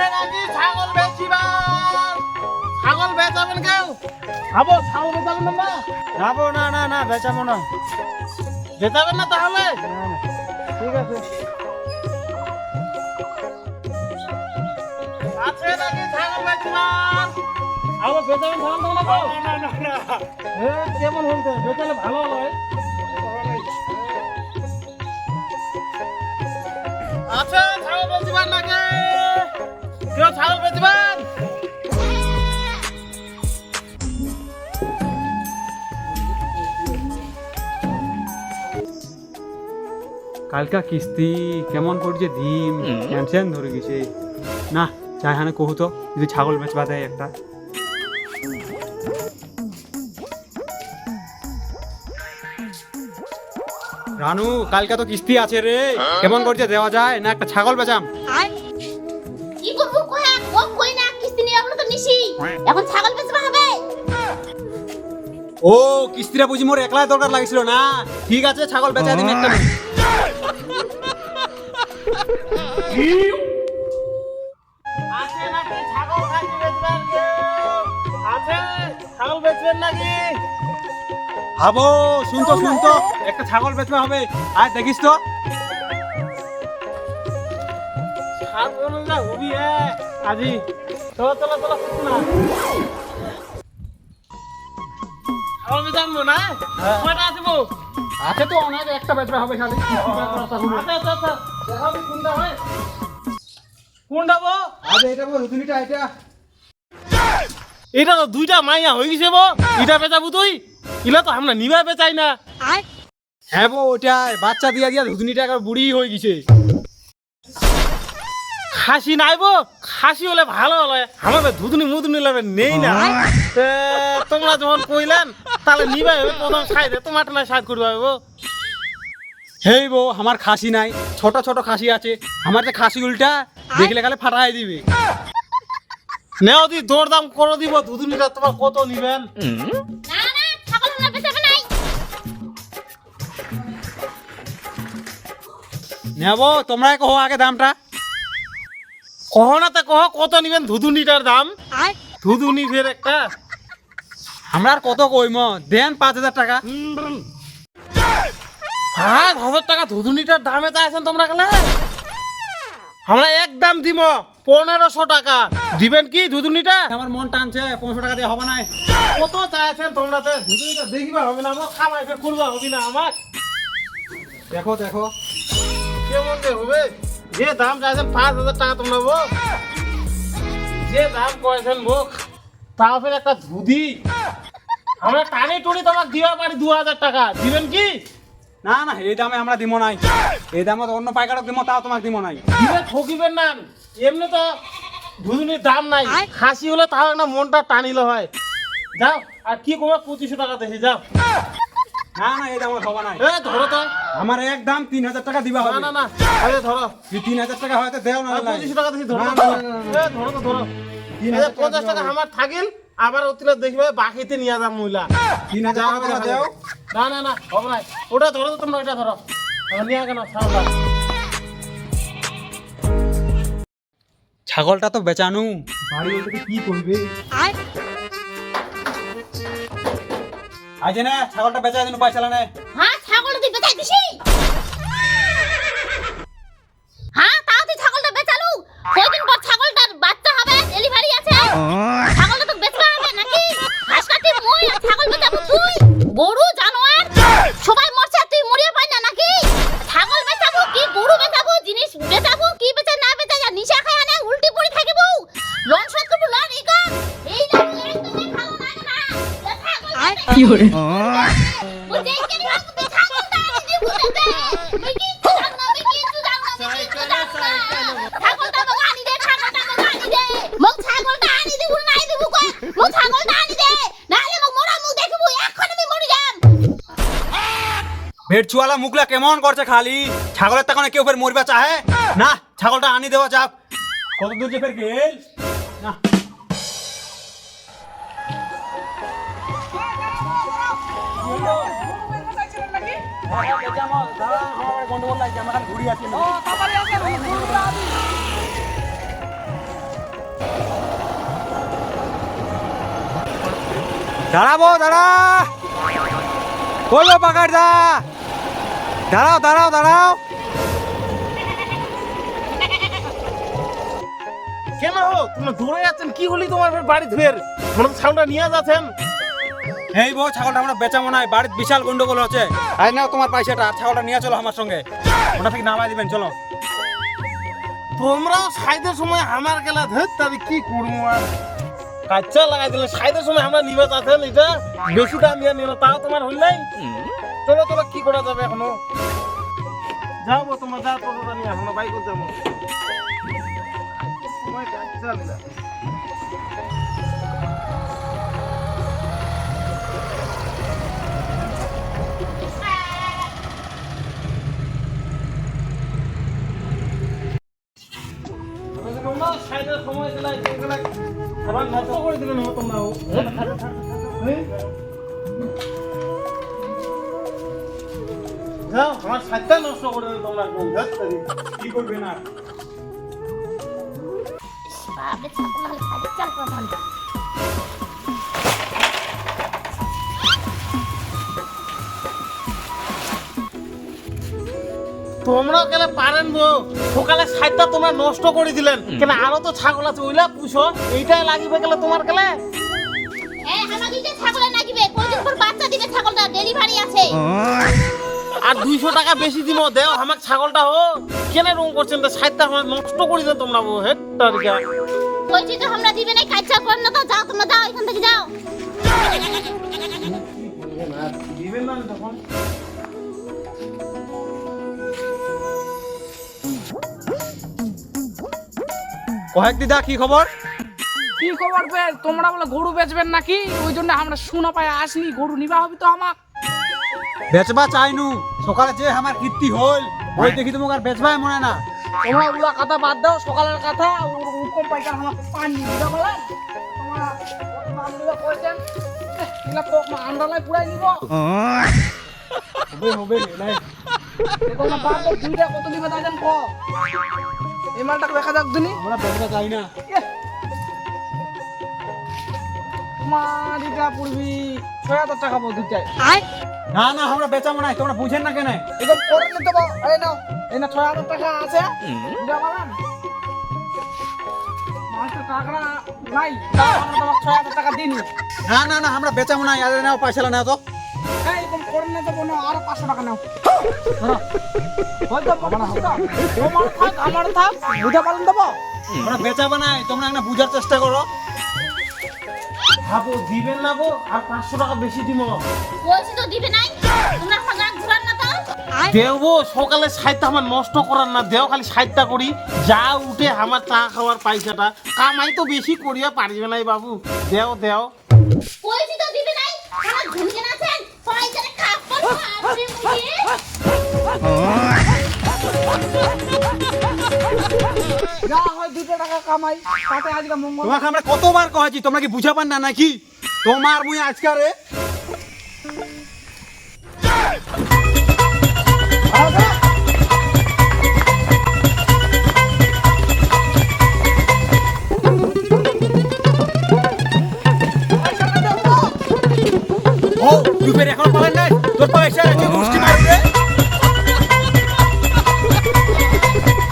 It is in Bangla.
আছে নাকি ছাগল বেচিবার। ছাগল বেচাবেন কেউ? খাব ছাগল বেচাবেন না না না না বেচাবো না। বেচাবেন না তাহলে? ঠিক আছে। আছে নাকি ছাগল বেচিবার। খাব বেচাবেন ছাগল না না না না এ, কেমন হইতে বেচালে ভালো হয়। আচ্ছা ছাগল বেচিবার নাকি? ছাগল কালকা কিস্তি কেমন করছে দিন টেনশন ধরে গেছে। না চাই হানে কহু তো যদি ছাগল বেচবা দেয় একটা। রানু কালকে তো কিস্তি আছে রে। কেমন করছে দেওয়া যায় না একটা ছাগল বেচাম। ও কিস্তিটা বুঝি মোর একলাই দরকার লাগছিল না? ঠিক আছে ছাগল বেচা দিন একটা ভাবো শুনতো শুনতো। একটা ছাগল বেচতে হবে। আর দেখিস তো। ছাগল না হবি হ্যাঁ। আজি চলো চলো চলো না। ছাগল বেচাবো না? কয়টা আসিব আছে তো অনেক একটা বেচবে হবে খালি আচ্ছা আচ্ছা আচ্ছা। দেখাবি কোনটা হয়। কোনটা বো আরে এটা এটা। এটা তো দুইটা মাইয়া হয়ে গেছে বো এটা বেচাবো তুই? ইলা তো আমরা নিবা বেচাই না। হ্যাঁ বো ওটা বাচ্চা দিয়া দিয়া ধুদুনিটা একবার বুড়ি হয়ে গেছে। খাসি নাই নাইবো খাসি হলে ভালো হলো। আমাদের ধুদুনি মুদুনি লাগবে নেই না। তোমরা যখন কইলেন তাহলে নিবা হবে প্রথম খাই দে তোমার না সাইড করবে হবে হেই বো আমার খাসি নাই ছোট ছোট খাসি আছে। আমার যে খাসি উল্টা দেখলে খালে ফাটাই দিবে। নেও দি দরদাম করে দিব ধুদুনিটা তোমার কত নিবেন? নেব তোমরাই কহো আগে দামটা। কহ না তে কহ কত নিবেন ধুদুনিটার দাম? ধুদুনি ফের একটা। আমরা আর কত কইম? দেন পাঁচ হাজার টাকা। পাঁচ হাজার টাকা ধুদুনিটার দামে চাইছেন তোমরা গেলে আমরা এক দাম দিব পনেরোশো টাকা। দিবেন কি ধুদুনিটা আমার মন টানছে পনেরোশো টাকা দিয়ে হবে না। কত চাইছেন তোমরা তো? ধুদুনিটা দেখিবা হবে না আমার খাবাই ফের করবা হবে না আমার। দেখো দেখো। কেমন হবে? যে দাম চাইছেন পাঁচ হাজার টাকা তোমরা বো। যে দাম কয়েছেন বো তাও ফের একটা ধুদি আমরা টানি টুনি তোমাকে দিবা পারি দু হাজার টাকা। দিবেন কি? না না এই দামে আমরা দিব নাই। এই দামে তো অন্য পাইকারক দিব তাও তোমাকে দিব নাই। দিলে ঠকিবেন না। এমনি তো ধুদুনির দাম নাই। খাসি হলে তাও একটা মনটা টানিলে হয়। যাও আর কি করব? পঁচিশশো টাকা দেখি যাও। না না এই দামে হবে নাই। এ ধরো তো। আমার এক দাম তিন হাজার টাকা দিবা না হবে। না না আরে ধরো। তিন হাজার টাকা হয়তো দেও না আর টাকা ধরো। এ ধরো তো ধরো। পঞ্চাশ টাকা আমার থাকিল আবার অতিরিক্ত দেখবে বাকিতে নিয়ে যাম মহিলা। তিন হাজার টাকা দেও। না না না হবে না। ওটা ধরো তো তোমরা ওটা ধরো। নিয়ে কেন ছাগলটা তো বেচানু। বাড়ি কি করবে? আজ না ছাগলটা বেচা দিন পয়সা না ভেটচুয়ালা মুখলা কেমন করছে খালি ছাগলের তখন কেউ ফের মরবা চাহে না ছাগলটা আনি দেওয়া যাক কত দূর যে ফের গেল না দাঁড়াবো, দাঁড়া। করব পাকাড় দা। দাঁড়াও দাঁড়াও দাঁড়াও। কেন? হোক তোমরা দূরে আছেন, কি হলি তোমার বাড়ি ধুয়ের? মনে সাউন্ডটা নিয়ে যাচ্ছেন। এই বউ ছাগলটা আমরা বেচা মনে হয় বাড়ির বিশাল গন্ডগোল হচ্ছে। আই নাও তোমার পয়সাটা আর ছাগলটা নিয়ে চলো আমার সঙ্গে। ওটা থেকে নামাই দিবেন চলো। তোমরাও সাইদের সময় আমার গেলা ধর তবে কি করব আর? কাচ্চা লাগাই দিলে সাইদের সময় আমরা নিবে যাচ্ছেন এটা বেশি দাম দিয়ে নিল তাও তোমার হল নাই? চলো চলো কি করা যাবে এখনও? যাও গো, তোমরা যাও টোটোটা নিয়ে এখনও বাইক যাব সময় কাচ্চা সময় দিলা এগুলা আবার নষ্ট করে দিলে না তোমরাও হ্যাঁ? যাও, আমার সাতটা নষ্ট করে দিলে তোমরা। কি করবে না তোমরাও গেলে পারেন গো সকালে সাইডটা তোমরা নষ্ট করে দিলেন। কেন আরও তো ছাগল আছে ওইলা পুষো এইটাই লাগিবে গেলে তোমার গেলে আর দুইশো টাকা বেশি দিব দেও আমার ছাগলটা হো। কেন রং করছেন তো সাইডটা আমার নষ্ট করে দেন তোমরা গো হেট তারিকা কইছি তো আমরা দিবে না কাচ্চা কর না তো যাও তোমরা যাও এখান থেকে যাও। দিবেন না তখন। কয়েক দিদা কি খবর? কি খবর বে তোমরা বলে গরু বেচবেন নাকি? ওই জন্য আমরা শোনা পায় আসনি গরু নিবা হবে তো আমার বেচবা চাইনু সকালে যে আমার কীর্তি হল ওই দেখি তোমাকে আর বেচবাই মনে না। তোমরা উলা কথা বাদ দাও সকালের কথা উকম পাইকার আমার পানি দিবা বলেন তোমরা আন্ডালাই পুরাই নিব। হবে হবে নাই। তোমরা বাদ দুইটা কত দিবে তা জান কো এই মালটাকে দেখা যাক দিনি আমরা বেচবা চাই না। তোমার এটা পড়বি। ছয় হাজার টাকা পাবো দুইটাই না না আমরা বেচা তোমরা বুঝেন না কেন? এরকম করে নিতে পারো। এই নাও এই না ছয় হাজার টাকা আছে। না না না আমরা বেচা মনে হয় আরে নাও পয়সা নাও তো। হ্যাঁ করে নিতে পারো আরও পাঁচশো টাকা নাও। ধরো। হয়তো আমার থাক, তোমার থাক আমার থাক বুঝা পালন দেবো? আমরা বেচা বানাই তোমরা একটা বুঝার চেষ্টা করো। ভাবো দিবেন না গো আর পাঁচশো টাকা বেশি দিব। বলছি তো দিবে নাই। তোমরা ঘুরান না তো। দেবো সকালে সাইডটা আমার নষ্ট করার না। দেও খালি সাইডটা করি। যা উঠে আমার চা খাওয়ার পয়সাটা। কামাই তো বেশি করিয়া পারিবে নাই বাবু। দেও দেও। বলছি তো দিবে নাই। আমার ঝুমকে আছেন পয়সাটা খাপ আপনি মুখে যা হয় আজকে কতবার কহেছি তোমরা কি বুঝাবার না নাকি? তোমার আজকারে